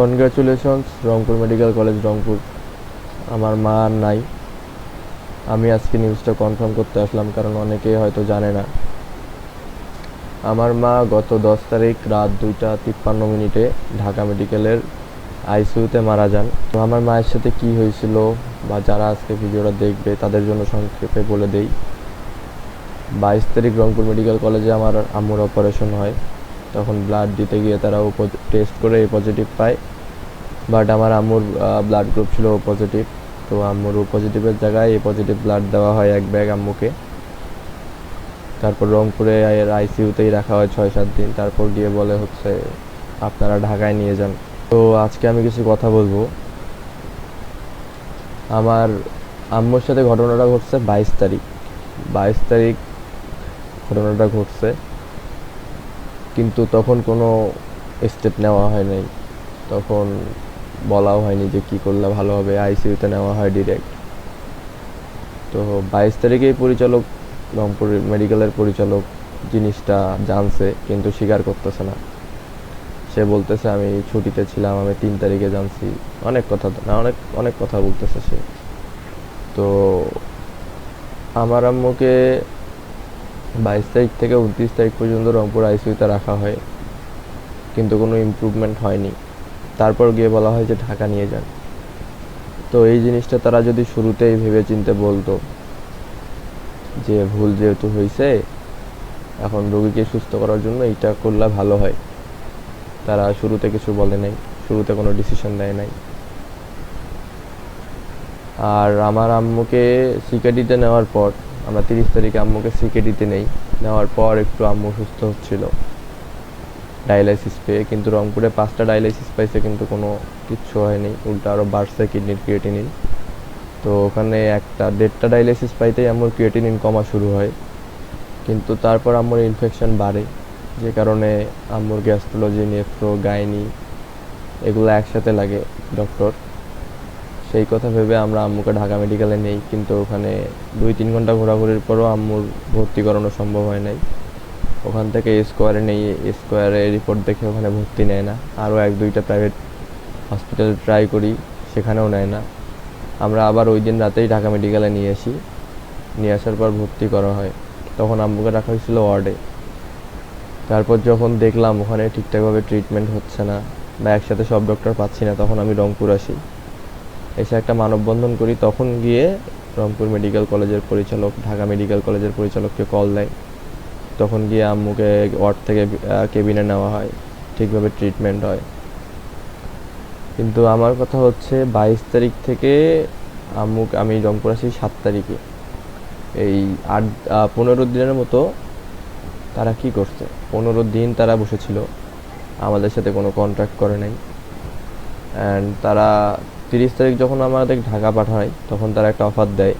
Congratulations Rangpur medical college Rangpur আমার মা আর নাই। আমি আজকে নিউজটা কনফার্ম করতে আসলাম, কারণ অনেকেই হয়তো জানে না। আমার মা গত দশ তারিখ রাত দুইটা তিপ্পান্ন মিনিটে ঢাকা মেডিকেলের আইসিইউতে মারা যান। তো আমার মায়ের সাথে কি হয়েছিল বা যারা আজকে ভিডিওটা দেখবে, তাদের জন্য সংক্ষেপে বলে দেই। বাইশ তারিখ রংপুর মেডিকেল কলেজে আমার আম্মুর অপারেশন হয়। তখন ব্লাড দিতে গিয়ে তারা ও টেস্ট করে এ পজিটিভ পায়। বাট আমার আম্মুর ব্লাড গ্রুপ ছিল ও পজিটিভ তো আম্মুর ও পজিটিভের জায়গায় এ পজিটিভ ব্লাড দেওয়া হয় এক ব্যাগ আম্মুকে। তারপর রংপুরে এর আইসিইউতেই রাখা হয় ছয় সাত দিন। তারপর গিয়ে বলে হচ্ছে, আপনারা ঢাকায় নিয়ে যান। তো আজকে আমি কিছু কথা বলব। আমার আম্মুর সাথে ঘটনাটা ঘটছে বাইশ তারিখ। বাইশ তারিখ ঘটনাটা ঘটছে। কিন্তু তখন কোনো স্টেপ নেওয়া হয় নাই। তখন বলাও হয়নি যে কী করলে ভালো হবে আইসিইউতে নেওয়া হয় ডিরেক্ট তো বাইশ তারিখেই পরিচালক, রংপুর মেডিকেলের পরিচালক জিনিসটা জানছে, কিন্তু স্বীকার করতেছে না। সে বলতেছে, আমি ছুটিতে ছিলাম, আমি তিন তারিখে জানছি। অনেক কথা, না, অনেক অনেক কথা বলতেছে সে। তো আমার আম্মুকে বাইশ তারিখ থেকে উনত্রিশ তারিখ পর্যন্ত রংপুর আইসিইউতে রাখা হয়। কিন্তু কোনো ইমপ্রুভমেন্ট হয়নি। তারপর গিয়ে বলা হয় যে ঢাকা নিয়ে যান। তো এই জিনিসটা তারা যদি শুরুতেই ভেবে চিনতে বলতো যে ভুল যেহেতু হয়েছে এখন রোগীকে সুস্থ করার জন্য এইটা করলে ভালো হয়। তারা শুরুতে কিছু বলে নাই, শুরুতে কোনো ডিসিশন দেয় নাই। আর আমার আম্মুকে সিকেডিতে নেওয়ার পর আমরা তিরিশ তারিখে আম্মুকে সিকেডিতে নেই। নেওয়ার পর একটু আম্মু সুস্থ হচ্ছিল। ডায়ালাইসিস পেয়ে, কিন্তু রংপুরে পাঁচটা ডায়ালাইসিস পাইছে, কিন্তু কোনো কিচ্ছু হয়নি। উল্টা আরও বাড়ছে কিডনির ক্রিয়েটিনিন তো ওখানে একটা, দেড়টা ডায়ালাইসিস পাইতেই আম্মুর ক্রিয়েটিনিন কমা শুরু হয়। কিন্তু তারপর আম্মুর ইনফেকশন বাড়ে। যে কারণে আম্মুর গ্যাস্ট্রোলজি, নেফ্রো, গাইনি, এগুলো একসাথে লাগে ডক্টর সেই কথা ভেবে আমরা আম্মুকে ঢাকা মেডিকেলে নেই, কিন্তু ওখানে দুই তিন ঘণ্টা ঘোরাঘুরির পরও আম্মুর ভর্তি করানো সম্ভব হয় নাই। ওখান থেকে স্কোয়ারে নেই স্কোয়ারে রিপোর্ট দেখে ওখানে ভর্তি নেয় না। আরও এক দুইটা প্রাইভেট হসপিটাল ট্রাই করি, সেখানেও নেয় না। আমরা আবার ওই দিন রাতেই ঢাকা মেডিকেলে নিয়ে আসি। নিয়ে আসার পর ভর্তি করা হয়। তখন আম্মুকে রাখা হয়েছিল ওয়ার্ডে। তারপর যখন দেখলাম ওখানে ঠিকঠাকভাবে ট্রিটমেন্ট হচ্ছে না বা একসাথে সব ডক্টর পাচ্ছি না, তখন আমি রংপুর আসি। এসে একটা মানববন্ধন করি। তখন গিয়ে রংপুর মেডিকেল কলেজের পরিচালক, ঢাকা মেডিকেল কলেজের পরিচালককে কল দেয়। তখন গিয়ে আম্মুকে ওয়ার্ড থেকে কেবিনে নেওয়া হয়। ঠিকভাবে ট্রিটমেন্ট হয়। কিন্তু আমার কথা হচ্ছে, বাইশ তারিখ থেকে আম্মুক আমি রংপুর আসি সাত তারিখে। এই আট পনেরো দিনের মতো তারা কি করছে? পনেরো দিন তারা বসেছিল। আমাদের সাথে কোনো কন্ট্যাক্ট করে নাই। অ্যান্ড তারা তিরিশ তারিখ যখন আমাদের ঢাকা পাঠায়, তখন তারা একটা অফার দেয়।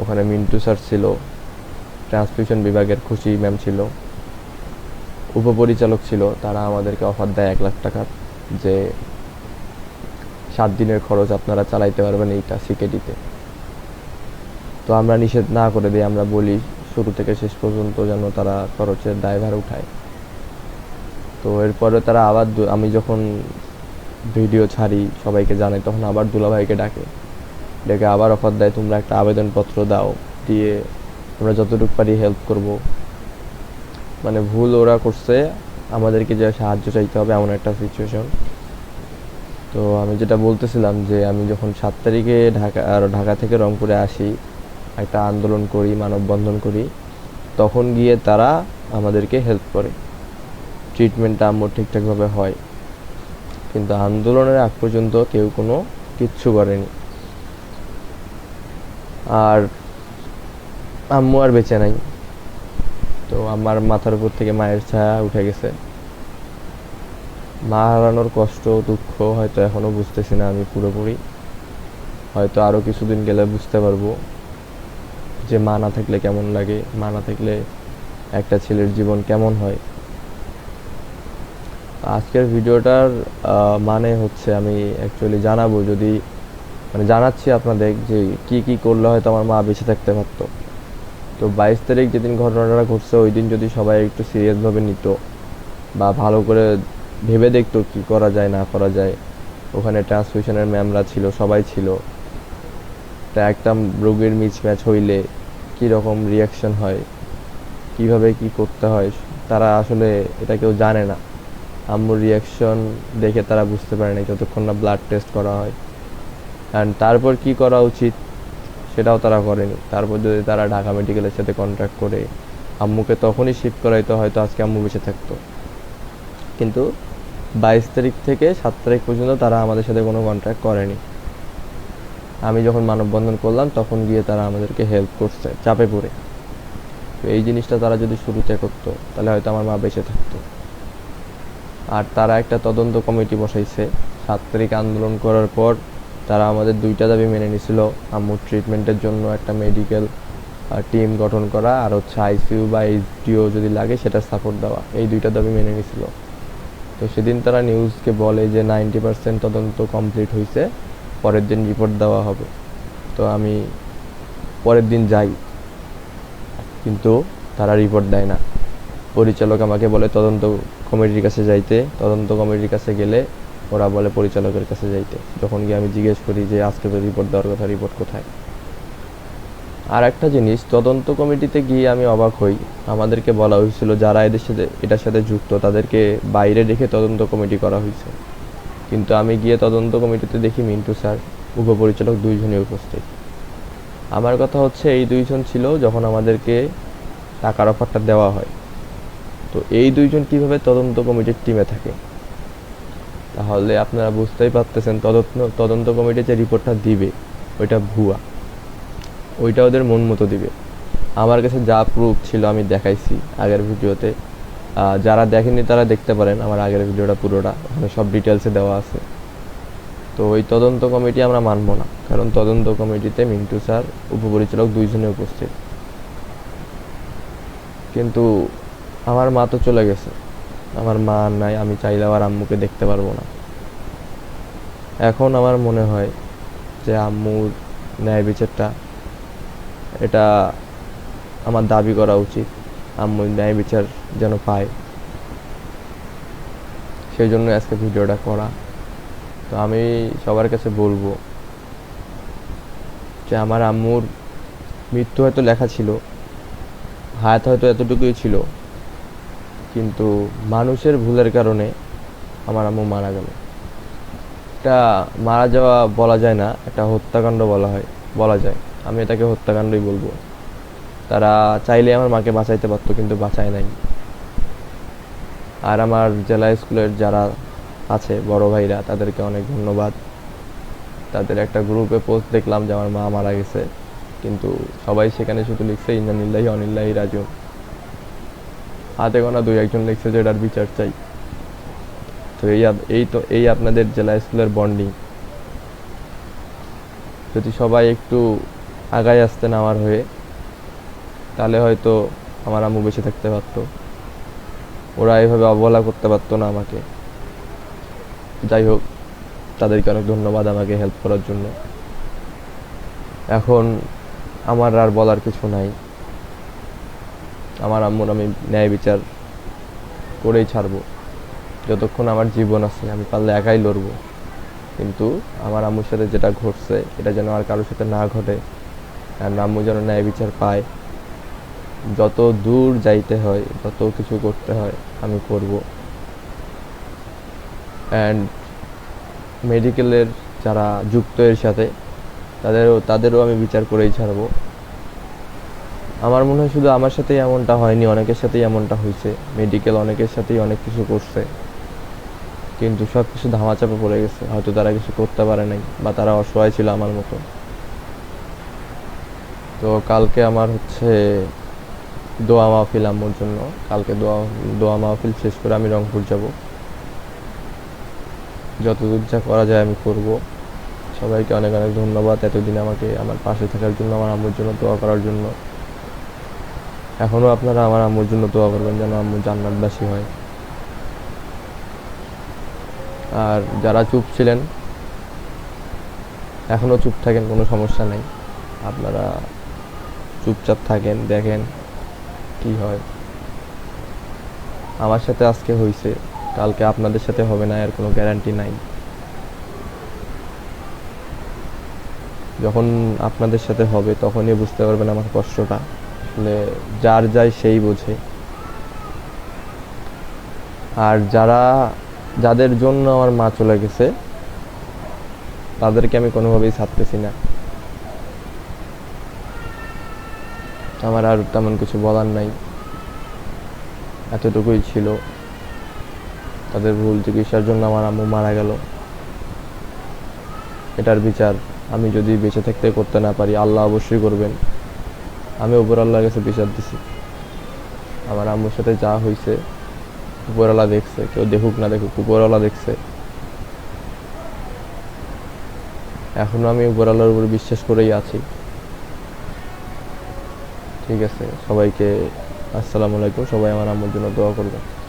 ওখানে মিন্টু স্যার ছিল ট্রান্সমিশন বিভাগের খুশি ম্যাম ছিল, উপপরিচালক ছিল, তারা আমাদেরকে অফার দেয় এক লাখ টাকার যে সাত দিনের খরচ আপনারা চালাইতে পারবেন এইটা সিকেডিতে তো। আমরা নিষেধ না করে দিই, আমরা বলি শুরু থেকে শেষ পর্যন্ত যেন তারা খরচের দায়ভার উঠায়। তো এরপরে তারা আবার আমি যখন ভিডিও ছাড়ি, সবাইকে জানাই, তখন আবার দুলাভাইকে ডাকে। ডেকে আবার অফার দেয়, তোমরা একটা আবেদনপত্র দাও, দিয়ে আমরা যতটুকু পারি হেল্প করব। মানে ভুল ওরা করছে, আমাদেরকে যে সাহায্য চাইতে হবে, এমন একটা সিচুয়েশন তো আমি যেটা বলতেছিলাম যে, আমি যখন সাত তারিখে ঢাকা, আর ঢাকা থেকে রংপুরে আসি, একটা আন্দোলন করি, মানববন্ধন করি, তখন গিয়ে তারা আমাদেরকে হেল্প করে। ট্রিটমেন্টটা আমার ঠিকঠাকভাবে হয়। কিন্তু আন্দোলনের আগ পর্যন্ত কেউ কোনো কিচ্ছু করেনি। আর আম্মু আর বেঁচে নাই। তো আমার মাথার উপর থেকে মায়ের ছায়া উঠে গেছে। মা হারানোর কষ্ট, দুঃখ হয়তো এখনও বুঝতেছি না আমি পুরোপুরি। হয়তো আরও কিছুদিন গেলে বুঝতে পারব যে মা না থাকলে কেমন লাগে, মা না থাকলে একটা ছেলের জীবন কেমন হয়। আজকের ভিডিওটার মানে হচ্ছে আমি অ্যাকচুয়ালি জানাব, যদি মানে জানাচ্ছি আপনাদের যে কি কি করলে হয়তো আমার মা বেঁচে থাকতে পারতো। তো বাইশ তারিখ যেদিন ঘটনাটা ঘটছে, ওই দিন যদি সবাই একটু সিরিয়াসভাবে নিত বা ভালো করে ভেবে দেখতো কি করা যায়, না করা যায়, ওখানে ট্রান্সমিশনের ম্যামরা ছিল, সবাই ছিল, তা একটা রোগীর মিসম্যাচ হইলে কী রকম রিয়াকশন হয়, কীভাবে কি করতে হয়, তারা আসলে এটা কেউ জানে না। আম্মুর রিয়াকশন দেখে তারা বুঝতে পারে না যতক্ষণ না ব্লাড টেস্ট করা হয়। অ্যান্ড তারপর কি করা উচিত সেটাও তারা করেনি। তারপর যদি তারা ঢাকা মেডিকেলের সাথে কন্ট্যাক্ট করে, আম্মুকে তখনই শিফট করাইতো, হয়তো আজকে আম্মু বেঁচে থাকতো। কিন্তু বাইশ তারিখ থেকে সাত তারিখ পর্যন্ত তারা আমাদের সাথে কোনো কন্ট্যাক্ট করেনি। আমি যখন মানববন্ধন করলাম, তখন গিয়ে তারা আমাদেরকে হেল্প করছে, চাপে পড়ে। তো এই জিনিসটা তারা যদি শুরুতে করতো, তাহলে হয়তো আমার মা বেঁচে থাকতো। আর তারা একটা তদন্ত কমিটি বসাইছে। সাত তারিখ আন্দোলন করার পর তারা আমাদের দুইটা দাবি মেনে নিছিল, আম্মুর ট্রিটমেন্টের জন্য একটা মেডিকেল টিম গঠন করা আর হচ্ছে আইসিইউ বা এইচডিও যদি লাগে সেটা সাপোর্ট দেওয়া। এই দুইটা দাবি মেনে নিছিল। তো সেদিন তারা নিউজকে বলে যে নাইনটি পার্সেন্ট তদন্ত কমপ্লিট হয়েছে পরের দিন রিপোর্ট দেওয়া হবে। তো আমি পরের দিন যাই, কিন্তু তারা রিপোর্ট দেয় না। পরিচালক আমাকে বলে, তদন্ত কমিটির কাছে যাইতে। তদন্ত কমিটির কাছে গেলে ওরা বলে, পরিচালকের কাছে যাইতে। যখন গিয়ে আমি জিজ্ঞেস করি যে, আজকে তো রিপোর্ট দেওয়ার কথা রিপোর্ট কোথায়? আর একটা জিনিস, তদন্ত কমিটিতে গিয়ে আমি অবাক হই। আমাদেরকে বলা হয়েছিল, যারা এদের সাথে, এটার সাথে যুক্ত, তাদেরকে বাইরে রেখে তদন্ত কমিটি করা হয়েছে। কিন্তু আমি গিয়ে তদন্ত কমিটিতে দেখি, মিন্টু স্যার, উপপরিচালক দুইজনই উপস্থিত। আমার কথা হচ্ছে, এই দুইজন ছিল যখন আমাদেরকে টাকার অফারটা দেওয়া হয়। তো এই দুইজন কীভাবে তদন্ত কমিটির টিমে থাকে? তাহলে আপনারা বুঝতেই পারতেছেন তদন্ত তদন্ত কমিটি যে রিপোর্টটা দিবে, ওইটা ভুয়া। ওইটা ওদের মন মতো দিবে। আমার কাছে যা প্রুফ ছিল আমি দেখাইছি আগের ভিডিওতে। যারা দেখেনি তারা দেখতে পারেন আমার আগের ভিডিওটা পুরোটা। ওখানে সব ডিটেলসে দেওয়া আছে। তো ওই তদন্ত কমিটি আমরা মানব না, কারণ তদন্ত কমিটিতে মিন্টু স্যার, উপপরিচালক দুইজনে উপস্থিত। কিন্তু আমার মা তো চলে গেছে। আমার মা আর নাই, আমি চাইলে আবার আম্মুকে দেখতে পারব না। এখন আমার মনে হয় যে আম্মুর ন্যায় বিচারটা, এটা আমার দাবি করা উচিত আম্মুর ন্যায় বিচার যেন পায়। সেই জন্য আজকে ভিডিওটা করা। তো আমি সবার কাছে বলব যে আমার আম্মুর মৃত্যু হয়তো লেখা ছিল, হায়াত হয়তো এতটুকুই ছিল কিন্তু মানুষের ভুলের কারণে আমার আম্মু মারা গেল। এটা মারা যাওয়া বলা যায় না, একটা হত্যাকাণ্ড বলা হয়, বলা যায়। আমি এটাকে হত্যাকাণ্ডই বলব। তারা চাইলে আমার মাকে বাঁচাইতে পারতো, কিন্তু বাঁচায় নাই। আর আমার জেলা স্কুলের যারা আছে, বড় ভাইরা, তাদেরকে অনেক ধন্যবাদ। তাদের একটা গ্রুপে পোস্ট দেখলাম যে আমার মা মারা গেছে। কিন্তু সবাই সেখানে শুধু লিখছে ইন্নানিল্লাহি অনিল্লাহি রাজুন হাতে গোনা দুই একজন লিখছে যে এটার বিচার চাই। তো এই এই তো এই আপনাদের জেলা স্কুলের বন্ডিং যদি সবাই একটু আগায় আসতেন আমার হয়ে, তাহলে হয়তো আমার আম্মু বেঁচে থাকতে পারতো। ওরা এভাবে অবহেলা করতে পারতো না আমাকে। যাই হোক, তাদেরকে অনেক ধন্যবাদ আমাকে হেল্প করার জন্য। এখন আমার আর বলার কিছু নাই। আমার আম্মুর আমি ন্যায় বিচার করেই ছাড়বো। যতক্ষণ আমার জীবন আছে, আমি পারলে একাই লড়বো। কিন্তু আমার আম্মুর সাথে যেটা ঘটছে, এটা যেন আর কারোর সাথে না ঘটে। আর আম্মু যেন ন্যায় বিচার পায়। যত দূর যাইতে হয়, যত কিছু করতে হয়, আমি করব। অ্যান্ড মেডিকেলের যারা যুক্ত এর সাথে, তাদেরও তাদেরও আমি বিচার করেই ছাড়বো। আমার মনে হয় শুধু আমার সাথেই এমনটা হয়নি, অনেকের সাথেই এমনটা হয়েছে। মেডিকেল অনেকের সাথেই অনেক কিছু করছে। কিন্তু সব কিছু ধামাচাপা পড়ে গেছে। হয়তো তারা কিছু করতে পারে নাই বা তারা অসহায় ছিল আমার মতো। তো কালকে আমার হচ্ছে দোয়া মাহফিল আম্মুর জন্য। কালকে দোয়া দোয়া মাহফিল শেষ করে আমি রংপুর যাব। যতদূর যা করা যায় আমি করব। সবাইকে অনেক অনেক ধন্যবাদ এতদিন আমাকে আমার পাশে থাকার জন্য, আমার আম্মুর জন্য দোয়া করার জন্য। এখনও আপনারা আমার আম্মুর জন্য দোয়া করবেন যেন আম্মু জান্নাতবাসী হয়। আর যারা চুপ ছিলেন এখনও চুপ থাকেন, কোনো সমস্যা নেই। আপনারা চুপচাপ থাকেন, দেখেন কি হয়। আমার সাথে আজকে হয়েছে কালকে আপনাদের সাথে হবে না, এর কোনো গ্যারান্টি নাই। যখন আপনাদের সাথে হবে, তখনই বুঝতে পারবেন আমার কষ্টটা। আসলে যার যায় সেই বোঝে। আর যারা, যাদের জন্য আমার মা চলে গেছে, তাদেরকে আমি কোনোভাবেই ছাড়তেছি না। আমার আর তেমন কিছু বলার নাই। এতটুকুই ছিল। তাদের ভুল চিকিৎসার জন্য আমার আম্মু মারা গেল। এটার বিচার আমি যদি বেঁচে থাকতে করতে না পারি, আল্লাহ অবশ্যই করবেন। আমি উপর আল্লাহর কাছে বিচার দিছি। আমার আম্মুর সাথে যা হয়েছে উপরওয়ালা দেখছে, কেউ দেখুক না দেখুক, উপরওয়ালা দেখছে। এখনও আমি উপরওয়ালার উপর বিশ্বাস করেই আছি। ঠিক আছে, সবাইকে আসসালামু আলাইকুম, সবাই আমার আম্মুর জন্য দোয়া করবেন।